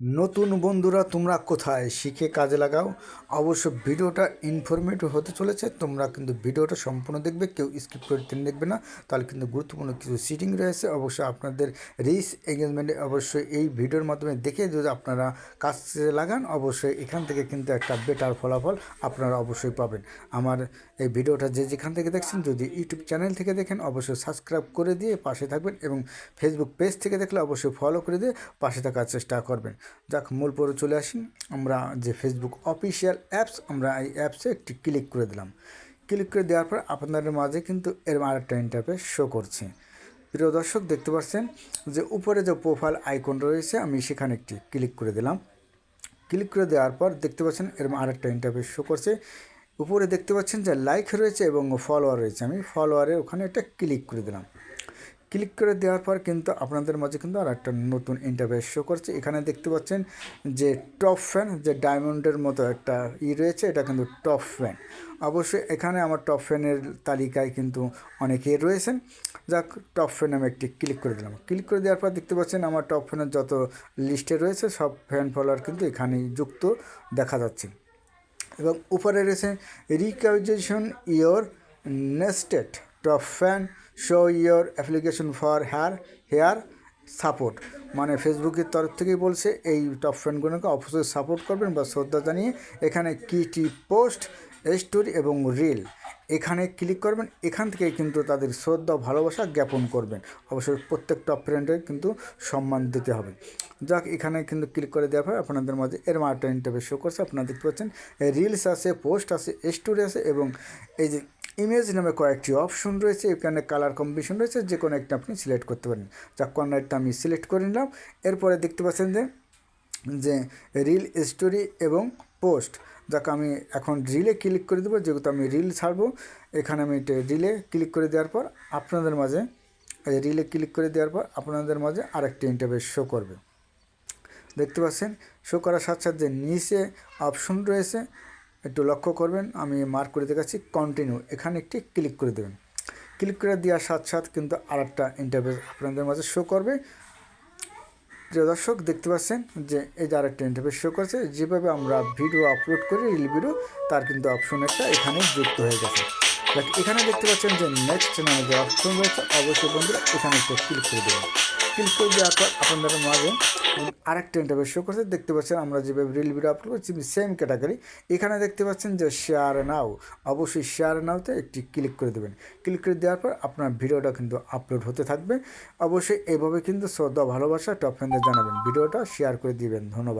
নতুন বন্ধুরা, তোমরা কোথায়? শিখে কাজে লাগাও। অবশ্য ভিডিওটা ইনফরমেটিভ হতে চলেছে। তোমরা কিন্তু ভিডিওটা সম্পূর্ণ দেখবে, কেউ স্কিপ করে টেনে দেখবে না। তাহলে কিন্তু গুরুত্বপূর্ণ কিছু সিটিং রয়েছে। অবশ্যই আপনাদের রিস এঙ্গেজমেন্টে অবশ্যই এই ভিডিওর মাধ্যমে দেখে যদি আপনারা কাজে লাগান, অবশ্যই এখান থেকে কিন্তু একটা বেটার ফলাফল আপনারা অবশ্যই পাবেন। আমার এই ভিডিওটা যে যেখান থেকে দেখছেন, যদি ইউটিউব চ্যানেল থেকে দেখেন, অবশ্যই সাবস্ক্রাইব করে দিয়ে পাশে থাকবেন এবং ফেসবুক পেজ থেকে দেখলে অবশ্যই ফলো করে দিয়ে পাশে থাকার চেষ্টা করবেন। যাক, মূল পরে চলে আসি। আমরা যে ফেসবুক অফিসিয়াল অ্যাপস আমরা এই অ্যাপসে একটি ক্লিক করে দিলাম। ক্লিক করে দেওয়ার পর আপনাদের মাঝে কিন্তু এর আরেকটা ইন্টারফেস শো করছে। প্রিয় দর্শক, দেখতে পাচ্ছেন যে উপরে যে প্রোফাইল আইকন রয়েছে, আমি সেখানে একটি ক্লিক করে দিলাম। ক্লিক করে দেওয়ার পর দেখতে পাচ্ছেন এরকম আরেকটা ইন্টারফেস শো করছে। উপরে দেখতে পাচ্ছেন যে লাইক রয়েছে এবং ফলোয়ার রয়েছে। আমি ফলোয়ারে ওখানে একটা ক্লিক করে দিলাম। ক্লিক করে দেওয়ার পর কিন্তু আপনাদের মাঝে কিন্তু আর একটা নতুন ইন্টারভেস শো করছে। এখানে দেখতে পাচ্ছেন যে টপ ফ্যান যে ডায়মন্ডের মতো একটা ই রয়েছে, এটা কিন্তু টপ ফ্যান অবশ্যই এখানে আমার টপ ফ্যানের তালিকায় কিন্তু অনেকেই রয়েছেন। যাক টপ ফ্যান আমি একটি ক্লিক করে দিলাম। ক্লিক করে দেওয়ার পর দেখতে পাচ্ছেন আমার টপ ফ্যানের যত লিস্টে রয়েছে, সব ফ্যান ফলোয়ার কিন্তু এখানেই যুক্ত দেখা যাচ্ছে। এবং উপরে রয়েছে রিকাউজেশন your nested top fan show your application for here here support মানে ফেসবুকের তরফ থেকেই বলছে, এই টপ ফ্যানগুলোকে অবশ্যই সাপোর্ট করবেন বা শ্রদ্ধা জানিয়ে এখানে কী টি পোস্ট স্টোরি এবং রিল এখানে ক্লিক করবেন, এখান থেকে কিন্তু তাদের শ্রদ্ধা ভালোবাসা জ্ঞাপন করবেন। অবশ্যই প্রত্যেক টপ ফ্রেন্ডের কিন্তু সম্মান দিতে হবে। যাক, এখানে কিন্তু ক্লিক করে দেওয়া হয় আপনাদের মাঝে এর মার্টা ইন্টারভিউ শো করছে। আপনারা দেখতে পাচ্ছেন রিলস আছে পোস্ট আছে স্টোরি আছে এবং এই যে ইমেজ নামে কয়েকটি অপশন রয়েছে। এখানে কালার কম্বিনেশন রয়েছে যে কোনো একটা আপনি সিলেক্ট করতে পারেন। যাক কর্নারটা আমি সিলেক্ট করে নিলাম। এরপরে দেখতে পাচ্ছেন যে যে রিল স্টোরি এবং পোস্ট যাক, আমি এখন রিলে ক্লিক করে দেবো, যেহেতু আমি রিল ছাড়বো, এখানে আমি রিলে ক্লিক করে দেওয়ার পর আপনাদের মাঝে রিলে ক্লিক করে দেওয়ার পর আপনাদের মাঝে আরেকটি ইন্টারভিউ শো করবে। দেখতে পাচ্ছেন? শো করার সাথে সাথে নিচে অপশন রয়েছে, একটু লক্ষ্য করবেন, আমি মার্ক করে দেখাচ্ছি কন্টিনিউ এখানে একটি ক্লিক করে দেবেন। ক্লিক করে দেওয়ার সাথে সাথে কিন্তু আরেকটা ইন্টারভিউ আপনাদের মাঝে শো করবে। প্রিয় দর্শক, দেখতে পাচ্ছেন যে এই যে আরেকটা ইন্টারভিউ শো করছে। যেভাবে আমরা ভিডিও আপলোড করি রিল ভিডিও তার কিন্তু অপশন একটা এখানে যুক্ত হয়ে গেছে। এখানে দেখতে পাচ্ছেন যে নেক্সট নামে যে অপশন রয়েছে, অবশ্যই বন্ধুরা এখানে একটু ক্লিক করে দেবেন। ক্লিক করে দেওয়ার পর আপনাদের মাঝে আরেকটা ইন্টারভিউ শো করছে, দেখতে পাচ্ছেন আমরা যেভাবে রিল ভিডিও আপলোড করছি সেম ক্যাটাগরি এখানে দেখতে পাচ্ছেন যে শেয়ার নাও অবশ্যই শেয়ার নাওতে একটি ক্লিক করে দেবেন। ক্লিক করে দেওয়ার পর আপনার ভিডিওটা কিন্তু আপলোড হতে থাকবে। অবশ্যই এভাবে কিন্তু শ্রদ্ধা ভালোবাসা টপ ফ্যানদের জানাবেন। ভিডিওটা শেয়ার করে দিবেন। ধন্যবাদ।